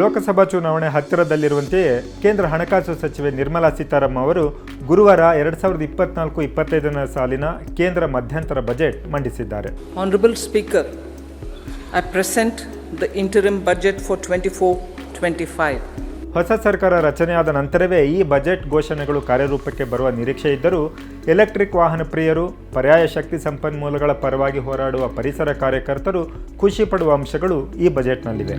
ಲೋಕಸಭಾ ಚುನಾವಣೆ ಹತ್ತಿರದಲ್ಲಿರುವಂತೆಯೇ ಕೇಂದ್ರ ಹಣಕಾಸು ಸಚಿವೆ ನಿರ್ಮಲಾ ಸೀತಾರಾಮನ್ ಅವರು ಗುರುವಾರ ಎರಡು ಸಾವಿರದ ಇಪ್ಪತ್ನಾಲ್ಕು ಇಪ್ಪತ್ತೈದನೇ ಸಾಲಿನ ಕೇಂದ್ರ ಮಧ್ಯಂತರ ಬಜೆಟ್ ಮಂಡಿಸಿದ್ದಾರೆ. Honourable speaker I present the interim budget for twenty four twenty five ಹೊಸ ಸರ್ಕಾರ ರಚನೆಯಾದ ನಂತರವೇ ಈ ಬಜೆಟ್ ಘೋಷಣೆಗಳು ಕಾರ್ಯರೂಪಕ್ಕೆ ಬರುವ ನಿರೀಕ್ಷೆ ಇದ್ದರೂ ಎಲೆಕ್ಟ್ರಿಕ್ ವಾಹನ ಪ್ರಿಯರು ಪರ್ಯಾಯ ಶಕ್ತಿ ಸಂಪನ್ಮೂಲಗಳ ಪರವಾಗಿ ಹೋರಾಡುವ ಪರಿಸರ ಕಾರ್ಯಕರ್ತರು ಖುಷಿ ಪಡುವ ಅಂಶಗಳು ಈ ಬಜೆಟ್ನಲ್ಲಿವೆ.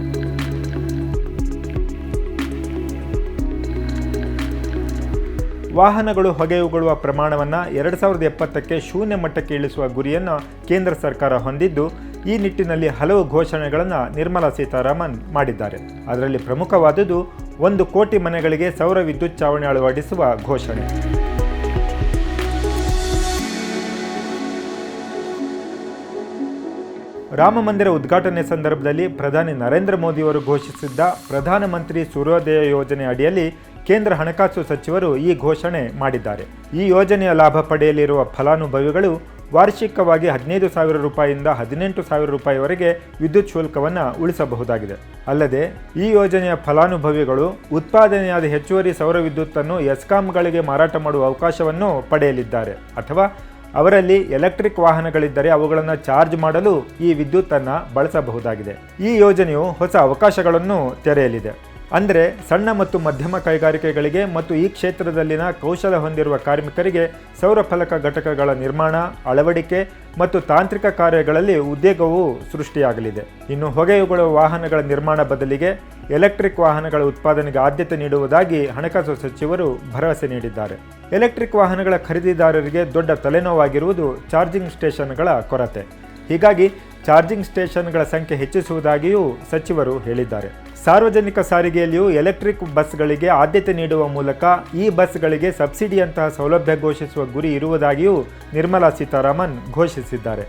ವಾಹನಗಳು ಹೊಗೆಯುಗೊಳ್ಳುವ ಪ್ರಮಾಣವನ್ನು ಎರಡು ಸಾವಿರದ ಎಪ್ಪತ್ತಕ್ಕೆ ಶೂನ್ಯ ಮಟ್ಟಕ್ಕೆ ಇಳಿಸುವ ಗುರಿಯನ್ನು ಕೇಂದ್ರ ಸರ್ಕಾರ ಹೊಂದಿದ್ದು, ಈ ನಿಟ್ಟಿನಲ್ಲಿ ಹಲವು ಘೋಷಣೆಗಳನ್ನು ನಿರ್ಮಲಾ ಸೀತಾರಾಮನ್ ಮಾಡಿದ್ದಾರೆ. ಅದರಲ್ಲಿ ಪ್ರಮುಖವಾದುದು ಒಂದು ಕೋಟಿ ಮನೆಗಳಿಗೆ ಸೌರ ವಿದ್ಯುತ್ ಚಾವಣಿ ಅಳವಡಿಸುವ ಘೋಷಣೆ. ರಾಮ ಮಂದಿರ ಉದ್ಘಾಟನೆ ಸಂದರ್ಭದಲ್ಲಿ ಪ್ರಧಾನಿ ನರೇಂದ್ರ ಮೋದಿಯವರು ಘೋಷಿಸಿದ್ದ ಪ್ರಧಾನಮಂತ್ರಿ ಸೂರ್ಯೋದಯ ಯೋಜನೆ ಅಡಿಯಲ್ಲಿ ಕೇಂದ್ರ ಹಣಕಾಸು ಸಚಿವರು ಈ ಘೋಷಣೆ ಮಾಡಿದ್ದಾರೆ. ಈ ಯೋಜನೆಯ ಲಾಭ ಪಡೆಯಲಿರುವ ಫಲಾನುಭವಿಗಳು ವಾರ್ಷಿಕವಾಗಿ ಹದಿನೈದು ಸಾವಿರ ರೂಪಾಯಿಯಿಂದ ಹದಿನೆಂಟು ಸಾವಿರ ರೂಪಾಯಿವರೆಗೆ ವಿದ್ಯುತ್ ಶುಲ್ಕವನ್ನು ಉಳಿಸಬಹುದಾಗಿದೆ. ಅಲ್ಲದೆ, ಈ ಯೋಜನೆಯ ಫಲಾನುಭವಿಗಳು ಉತ್ಪಾದನೆಯಾದ ಹೆಚ್ಚುವರಿ ಸೌರ ವಿದ್ಯುತ್ತನ್ನು ಎಸ್ಕಾಂಗಳಿಗೆ ಮಾರಾಟ ಮಾಡುವ ಅವಕಾಶವನ್ನು ಪಡೆಯಲಿದ್ದಾರೆ. ಅಥವಾ ಅವರಲ್ಲಿ ಎಲೆಕ್ಟ್ರಿಕ್ ವಾಹನಗಳಿದ್ದರೆ ಅವುಗಳನ್ನು ಚಾರ್ಜ್ ಮಾಡಲು ಈ ವಿದ್ಯುತ್ತನ್ನು ಬಳಸಬಹುದಾಗಿದೆ. ಈ ಯೋಜನೆಯು ಹೊಸ ಅವಕಾಶಗಳನ್ನು ತೆರೆಯಲಿದೆ. ಅಂದರೆ ಸಣ್ಣ ಮತ್ತು ಮಧ್ಯಮ ಕೈಗಾರಿಕೆಗಳಿಗೆ ಮತ್ತು ಈ ಕ್ಷೇತ್ರದಲ್ಲಿನ ಕೌಶಲ ಹೊಂದಿರುವ ಕಾರ್ಮಿಕರಿಗೆ ಸೌರ ಫಲಕ ಘಟಕಗಳ ನಿರ್ಮಾಣ, ಅಳವಡಿಕೆ ಮತ್ತು ತಾಂತ್ರಿಕ ಕಾರ್ಯಗಳಲ್ಲಿ ಉದ್ಯೋಗವು ಸೃಷ್ಟಿಯಾಗಲಿದೆ. ಇನ್ನು ಹೊಗೆಯುಗಳ ವಾಹನಗಳ ನಿರ್ಮಾಣ ಬದಲಿಗೆ ಎಲೆಕ್ಟ್ರಿಕ್ ವಾಹನಗಳ ಉತ್ಪಾದನೆಗೆ ಆದ್ಯತೆ ನೀಡುವುದಾಗಿ ಹಣಕಾಸು ಸಚಿವರು ಭರವಸೆ ನೀಡಿದ್ದಾರೆ. ಎಲೆಕ್ಟ್ರಿಕ್ ವಾಹನಗಳ ಖರೀದಿದಾರರಿಗೆ ದೊಡ್ಡ ತಲೆನೋವಾಗಿರುವುದು ಚಾರ್ಜಿಂಗ್ ಸ್ಟೇಷನ್ಗಳ ಕೊರತೆ. ಹೀಗಾಗಿ ಚಾರ್ಜಿಂಗ್ ಸ್ಟೇಷನ್ಗಳ ಸಂಖ್ಯೆ ಹೆಚ್ಚಿಸುವುದಾಗಿಯೂ ಸಚಿವರು ಹೇಳಿದ್ದಾರೆ. ಸಾರ್ವಜನಿಕ ಸಾರಿಗೆಯಲ್ಲಿಯೂ ಎಲೆಕ್ಟ್ರಿಕ್ ಬಸ್ಗಳಿಗೆ ಆದ್ಯತೆ ನೀಡುವ ಮೂಲಕ ಈ ಬಸ್ಗಳಿಗೆ ಸಬ್ಸಿಡಿಯಂತಹ ಸೌಲಭ್ಯ ಘೋಷಿಸುವ ಗುರಿ ಇರುವುದಾಗಿಯೂ ನಿರ್ಮಲಾ ಸೀತಾರಾಮನ್ ಘೋಷಿಸಿದ್ದಾರೆ.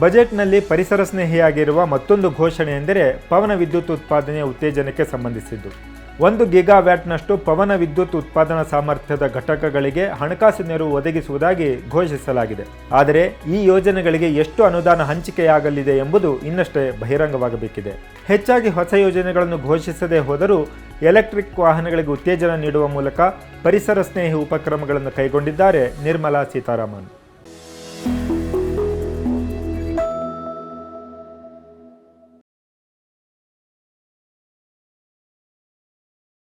ಬಜೆಟ್ನಲ್ಲಿ ಪರಿಸರ ಸ್ನೇಹಿಯಾಗಿರುವ ಮತ್ತೊಂದು ಘೋಷಣೆ ಎಂದರೆ ಪವನ ವಿದ್ಯುತ್ ಉತ್ಪಾದನೆಯ ಉತ್ತೇಜನಕ್ಕೆ ಸಂಬಂಧಿಸಿದ್ದು. ಒಂದು ಗಿಗಾವ್ಯಾಟ್ನಷ್ಟು ಪವನ ವಿದ್ಯುತ್ ಉತ್ಪಾದನಾ ಸಾಮರ್ಥ್ಯದ ಘಟಕಗಳಿಗೆ ಹಣಕಾಸು ನೆರವು ಒದಗಿಸುವುದಾಗಿ ಘೋಷಿಸಲಾಗಿದೆ. ಆದರೆ ಈ ಯೋಜನೆಗಳಿಗೆ ಎಷ್ಟು ಅನುದಾನ ಹಂಚಿಕೆಯಾಗಲಿದೆ ಎಂಬುದು ಇನ್ನಷ್ಟೇ ಬಹಿರಂಗವಾಗಬೇಕಿದೆ. ಹೆಚ್ಚಾಗಿ ಹೊಸ ಯೋಜನೆಗಳನ್ನು ಘೋಷಿಸದೇ ಹೋದರೂ ಎಲೆಕ್ಟ್ರಿಕ್ ವಾಹನಗಳಿಗೆ ಉತ್ತೇಜನ ನೀಡುವ ಮೂಲಕ ಪರಿಸರ ಸ್ನೇಹಿ ಉಪಕ್ರಮಗಳನ್ನು ಕೈಗೊಂಡಿದ್ದಾರೆ ನಿರ್ಮಲಾ ಸೀತಾರಾಮನ್.